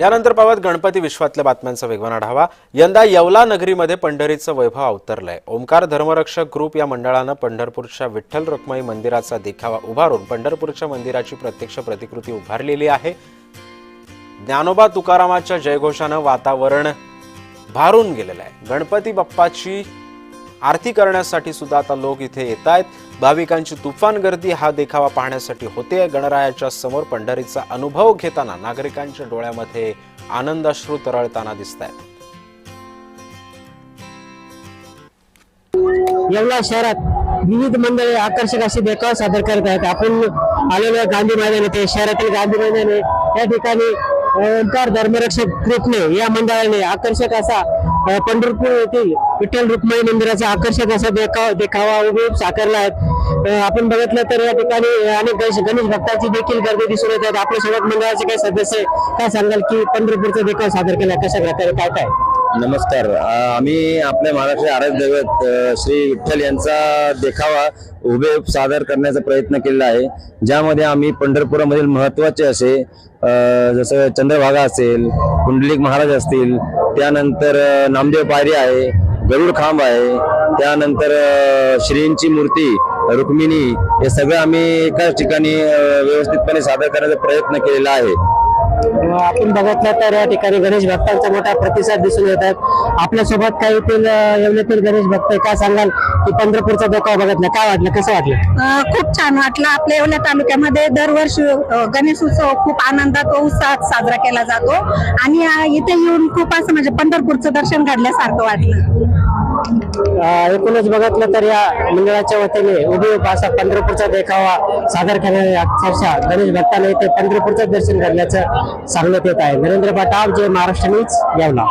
यानंतर पावत गणपती विश्वातल्या बातम्यांचा वेगवान आढावा. यंदा येवला नगरीमध्ये पंढरीचं वैभव अवतरलंय. ओंकार धर्मरक्षक ग्रुप या मंडळानं पंढरपूरच्या विठ्ठल रुक्माई मंदिराचा देखावा उभारून पंढरपूरच्या मंदिराची प्रत्यक्ष प्रतिकृती उभारलेली आहे. ज्ञानोबा तुकारामाच्या जयघोषानं वातावरण भारून गेलेलं आहे. गणपती बाप्पाची आरती करण्यासाठी सुद्धा आता लोक इथे येत आहेत. भाविकांची तुफान गर्दी हा देखावा पाहण्यासाठी होते. गणरायाच्या समोर पंढरीचा अनुभव घेताना नागरिकांच्या डोळ्यामध्ये आनंदाश्रू तरळताना दिसत आहेत येवला शहरात विविध मंडळे आकर्षक असे देखाव सादर करत आहेत. आपण आलेलो गांधी मैदान येथे शहरातील गांधी मैदान या ठिकाणी ओंकार धर्मरक्षक ग्रुपने या मंडळाने आकर्षक असा पंढरपूर येथील विठ्ठल रुक्माई मंदिराचा आकर्षक असा देखाव देखावा उभे साकारला आहे आपण बघितलं तर या ठिकाणी अनेक गणेश भक्तांची देखील गर्दी दिसून येत आहेत. आपल्यासोबत मंडळाचे काही सदस्य आहे. काय सांगाल की पंढरपूरचा देखाव सादर केला कशा प्रकारे काय काय? नमस्कार. आम्ही आपल्या महाराष्ट्र आराध्य दैवत श्री विठ्ठल यांचा देखावा उभे सादर करण्याचा प्रयत्न केलेला आहे. ज्यामध्ये आम्ही पंढरपुरामधील महत्त्वाचे असे जसं चंद्रभागा असेल कुंडलिक महाराज असतील त्यानंतर नामदेव पायरी आहे गरुड खांब आहे त्यानंतर श्रींची मूर्ती रुक्मिणी हे सगळं आम्ही एकाच ठिकाणी व्यवस्थितपणे सादर करण्याचा प्रयत्न केलेला आहे. आपण बघितलं तर या ठिकाणी गणेश भक्तांचा मोठा प्रतिसाद दिसून येत आहेत आपल्यासोबत काही येथील येवल्यातील गणेश भक्त आहे. काय सांगाल? की पंढरपूरचा धोका बघितला काय वाटलं कसं वाटलं? अ, खूप छान वाटलं. आपल्या येवल्या तालुक्यामध्ये दरवर्षी अ, गणेश उत्सव खूप आनंदात व उत्साहात साजरा केला जातो. आणि अ, इथे येऊन खूप असं म्हणजे पंढरपूरचं दर्शन घडल्यासारखं वाटलं. एकूणच बघितलं तर या मंडळाच्या वतीने उभे असा पंढरपूरचा देखावा सादर करणारे अक्षरशः गणेश भक्तांना इथे पंढरपूरचं दर्शन घडल्याचं सांगण्यात येत आहे. नरेंद्र पाटाव जे महाराष्ट्र न्यूज येवला.